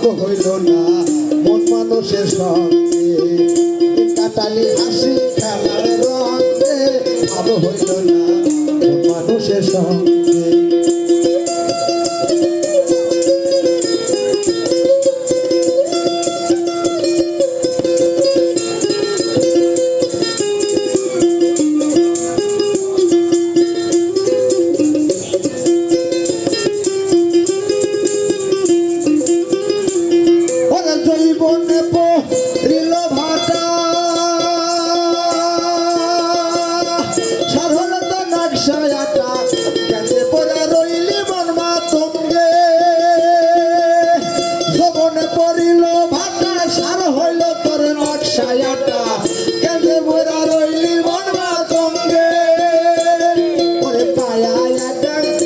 ভাব হইল না। মন মানুষের সঙ্গে। কাটালি হাসি খেলার রঙে ভাব হইল না। জীবনে পড়িল ভাটা সাধারণত নকশায় আটা কেঁদে পড়ে রইলি মনমা তঙ্গে জীবনে পড়িল, ভাটা সার হইল তোর নকশায় আটা কেঁদে পড়া